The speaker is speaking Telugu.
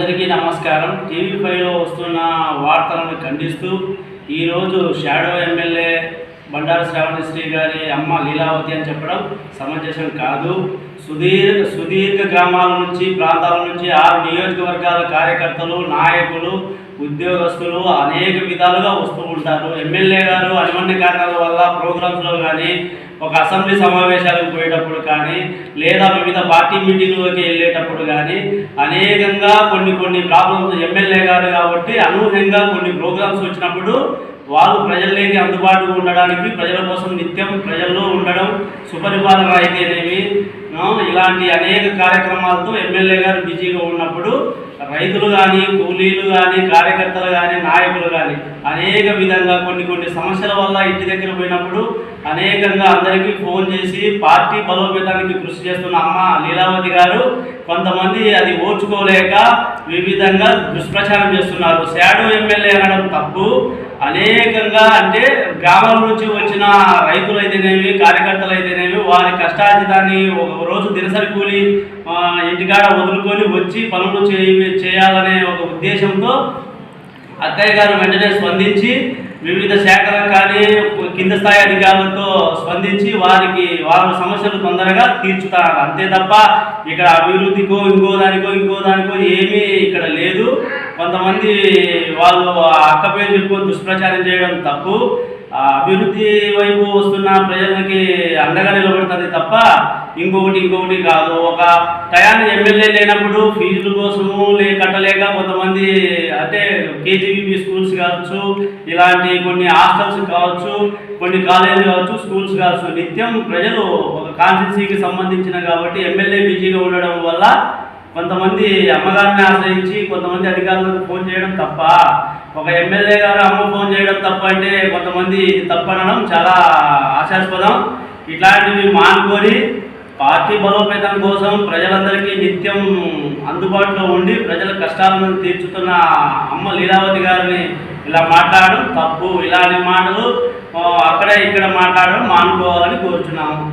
అందరికీ నమస్కారం. టీవీ ఫైవ్లో వస్తున్న వార్తలను ఖండిస్తూ ఈరోజు షాడో ఎమ్మెల్యే బండారు శ్రావణశ్రీ గారి అమ్మ లీలావతి అని చెప్పడం సమంజసం కాదు. సుదీర్ఘ సుదీర్ఘ గ్రామాల నుంచి ప్రాంతాల నుంచి ఆరు నియోజకవర్గాల కార్యకర్తలు నాయకులు ఉద్యోగస్తులు అనేక విధాలుగా వస్తూ ఉంటారు. ఎమ్మెల్యే గారు అనుమన్య కారణాల వల్ల ప్రోగ్రామ్స్లో కానీ ఒక అసెంబ్లీ సమావేశాలకు పోయేటప్పుడు కానీ లేదా వివిధ పార్టీ మీటింగ్లోకి వెళ్ళేటప్పుడు కానీ అనేకంగా కొన్ని కొన్ని ప్రాబ్లమ్స్ ఎమ్మెల్యే గారు కాబట్టి అనూహ్యంగా కొన్ని ప్రోగ్రామ్స్ వచ్చినప్పుడు వాళ్ళు ప్రజల్లోకి అందుబాటులో ఉండడానికి ప్రజల కోసం నిత్యం ప్రజల్లో ఉండడం సుపరిపాలన అయితేనేమి ఆ, ఇలాంటి అనేక కార్యక్రమాలతో ఎమ్మెల్యే గారు బిజీగా ఉన్నప్పుడు రైతులు కానీ కూలీలు కానీ కార్యకర్తలు కానీ నాయకులు కానీ అనేక విధంగా కొన్ని కొన్ని సమస్యల వల్ల ఇంటి దగ్గర పోయినప్పుడు అనేకంగా అందరికీ ఫోన్ చేసి పార్టీ బలోపేతానికి కృషి చేస్తున్న అమ్మ లీలావతి గారు కొంతమంది అది ఓర్చుకోలేక వివిధంగా దుష్ప్రచారం చేస్తున్నారు. శాడో ఎమ్మెల్యే అనడం తప్పు. అనేకంగా అంటే గ్రామాల నుంచి వచ్చిన రైతులు అయితేనేమి కార్యకర్తలు అయితేనేమి వారి కష్టార్జితాన్ని ఒక రోజు దినసరి కూలి ఇంటికాడ వదులుకొని వచ్చి పనులు చేయ చేయాలనే ఒక ఉద్దేశంతో అక్కయ్య గారు వెంటనే స్పందించి వివిధ శాఖలకు కానీ కింద స్థాయి అధికారులతో స్పందించి వారికి వాళ్ళ సమస్యలు తొందరగా తీర్చుతారు. అంతే తప్ప ఇక్కడ అభివృద్ధికో ఇంకో దానికో ఇంకో దానికో ఏమీ ఇక్కడ లేదు. కొంతమంది వాళ్ళు ఆ అక్క పేరు చెప్పుకొని దుష్ప్రచారం చేయడం తప్పు. అభివృద్ధి వైపు వస్తున్న ప్రజలకి అండగా నిలబడుతుంది తప్ప ఇంకొకటి ఇంకొకటి కాదు. ఒక టయాన్ని ఎమ్మెల్యే లేనప్పుడు ఫీజుల కోసము లే కట్టలేక కొంతమంది అంటే కేజీబీబీ స్కూల్స్ కావచ్చు ఇలాంటి కొన్ని హాస్టల్స్ కావచ్చు కొన్ని కాలేజీలు కావచ్చు స్కూల్స్ కావచ్చు. నిత్యం ప్రజలు ఒక కాన్స్టిట్యూన్సీకి సంబంధించిన కాబట్టి ఎమ్మెల్యే బిజీగా ఉండడం వల్ల కొంతమంది అమ్మగారిని ఆశ్రయించి కొంతమంది అధికారులకు ఫోన్ చేయడం తప్ప ఒక ఎమ్మెల్యే గారు అమ్మ ఫోన్ చేయడం తప్ప అంటే కొంతమంది ఇది తప్పనడం చాలా ఆశాస్పదం. ఇట్లాంటివి మానుకొని పార్టీ బలోపేతం కోసం ప్రజలందరికీ నిత్యం అందుబాటులో ఉండి ప్రజల కష్టాలను తీర్చుతున్న అమ్మ లీలావతి గారిని ఇలా మాట్లాడడం తప్పు. ఇలాంటి మాటలు అక్కడే అక్కడ ఇక్కడ మాట్లాడడం మానుకోవాలని కోరుచున్నాము.